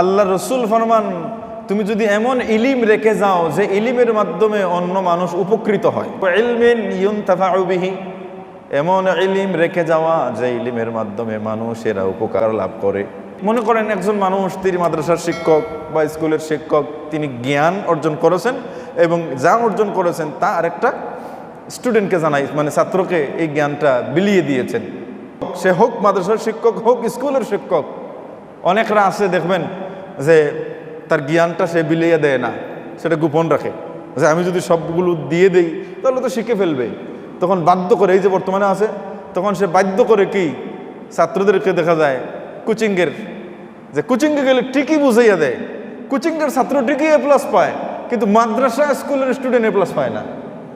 আল্লাহ রসুল ফরমান, তুমি যদি এমন ইলিম রেখে যাও যে ইলিমের মাধ্যমে অন্য মানুষ উপকৃত হয়। এমন ইলিম রেখে যাওয়া যে ইলিমের মাধ্যমে মানুষেরা উপকার লাভ করে। মনে করেন একজন মানুষ, তিনি মাদ্রাসার শিক্ষক বা স্কুলের শিক্ষক, তিনি জ্ঞান অর্জন করেছেন এবং যা অর্জন করেছেন তা আরেকটা স্টুডেন্টকে জানাই মানে ছাত্রকে এই জ্ঞানটা বিলিয়ে দিয়েছেন। সে হোক মাদ্রাসার শিক্ষক, হোক স্কুলের শিক্ষক, অনেকরা আছে দেখবেন যে তার জ্ঞানটা সে বিলিয়ে দেয় না, সেটা গোপন রাখে। যে আমি যদি সবগুলো দিয়ে দেই, তাহলে তো শিখে ফেলবে। তখন বাধ্য করে, এই যে বর্তমানে আছে, তখন সে বাধ্য করে কি? ছাত্রদেরকে দেখা যায়, কোচিংয়ের, যে কোচিংয়ে গেলে ঠিকই বুঝাইয়া দেয়। কোচিংয়ের ছাত্র ঠিকই এ প্লাস পায়, কিন্তু মাদ্রাসা স্কুলের স্টুডেন্ট এ প্লাস পায় না।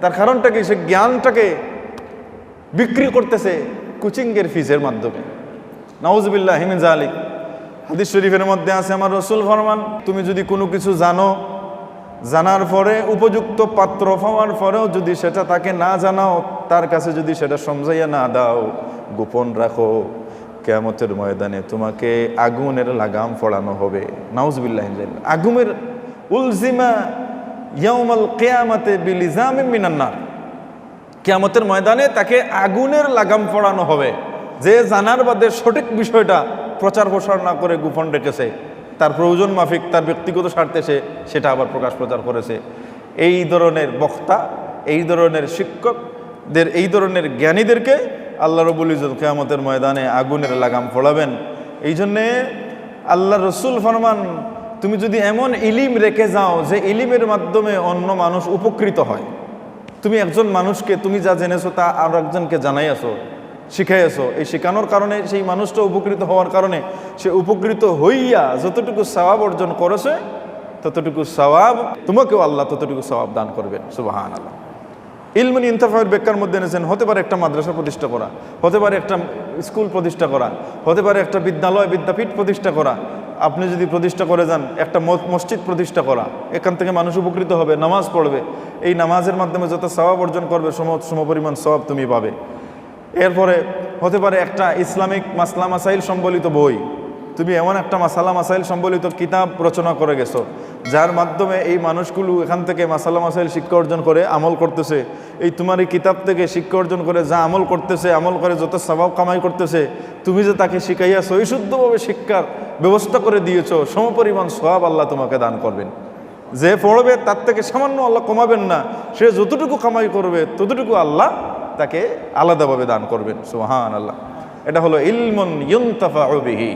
তার কারণটা কি? সে জ্ঞানটাকে বিক্রি করতেছে কোচিংয়ের ফিজের মাধ্যমে। নওয়াজবিল্লাহ হিমিন জালিক হাদিস শরীফের মধ্যে আছে, আমার রসুল ফরমান, তুমি যদি কোনো কিছু জানো, জানার পরে উপযুক্ত পাত্র পাওয়ার পরেও যদি সেটা তাকে না জানাও, তার কাছে যদি সেটা সমঝাইয়া না দাও, গোপন রাখো, কেয়ামতের ময়দানে তোমাকে আগুনের লাগাম ফড়ানো হবে। নাউজবিল্লাহ আগুমের উলজিমা ইয়াউমাল কেয়ামতে বিলিজামে মিনান্নার কেয়ামতের ময়দানে তাকে আগুনের লাগাম ফড়ানো হবে। যে জানার বাদে সঠিক বিষয়টা প্রচার প্রসার না করে গোপন রেখেছে, তার প্রয়োজন মাফিক, তার ব্যক্তিগত স্বার্থে সে সেটা আবার প্রকাশ প্রচার করেছে। এই ধরনের বক্তা, এই ধরনের শিক্ষকদের, এই ধরনের জ্ঞানীদেরকে আল্লাহ রবুল ইজত কেয়ামতের ময়দানে আগুনের লাগাম ফোড়াবেন এই জন্যে আল্লাহ রসুল ফরমান, তুমি যদি এমন ইলিম রেখে যাও যে ইলিমের মাধ্যমে অন্য মানুষ উপকৃত হয়, তুমি একজন মানুষকে, তুমি যা জেনেছো তা আর একজনকে জানাইয়াছো শিখাইয়াছো। এই শেখানোর কারণে সেই মানুষটা উপকৃত হওয়ার কারণে সে উপকৃত হইয়া যতটুকু সওয়াব অর্জন করেছে, ততটুকু সওয়াব তোমাকেও আল্লাহ ততটুকু সওয়াব দান করবেন। সুবাহান আল্লাহ ইলমুন ইন্তফায়ের বেকার মধ্যে এনেছেন, হতে পারে একটা মাদ্রাসা প্রতিষ্ঠা করা, হতে পারে একটা স্কুল প্রতিষ্ঠা করা, হতে পারে একটা বিদ্যালয় বিদ্যাপীঠ প্রতিষ্ঠা করা। আপনি যদি প্রতিষ্ঠা করে যান, একটা মসজিদ প্রতিষ্ঠা করা, এখান থেকে মানুষ উপকৃত হবে, নামাজ পড়বে। এই নামাজের মাধ্যমে যত সওয়াব অর্জন করবে সম সমপরিমাণ স্বভাব তুমি পাবে। এরপরে হতে পারে একটা ইসলামিক মাসলা মাসাইল সম্বলিত বই। তুমি এমন একটা মাসালা মাসাইল সম্বলিত কিতাব রচনা করে গেছো, যার মাধ্যমে এই মানুষগুলো এখান থেকে মাসালা মাসাইল শিক্ষা অর্জন করে আমল করতেছে। এই তোমার এই কিতাব থেকে শিক্ষা অর্জন করে যা আমল করতেছে, আমল করে যত স্বভাব কামাই করতেছে, তুমি যে তাকে শিখাইয়াছো, এই শুদ্ধভাবে শিক্ষার ব্যবস্থা করে দিয়েছ, সমপরিমাণ সব আল্লাহ তোমাকে দান করবেন। যে পড়বে তার থেকে সামান্য আল্লাহ কমাবেন না, সে যতটুকু কামাই করবে, ততটুকু আল্লাহ তাকে আলাদাভাবে দান করবেন। সোহান আল্লাহ এটা হলো ইলমন ইউনতাফা বিহি।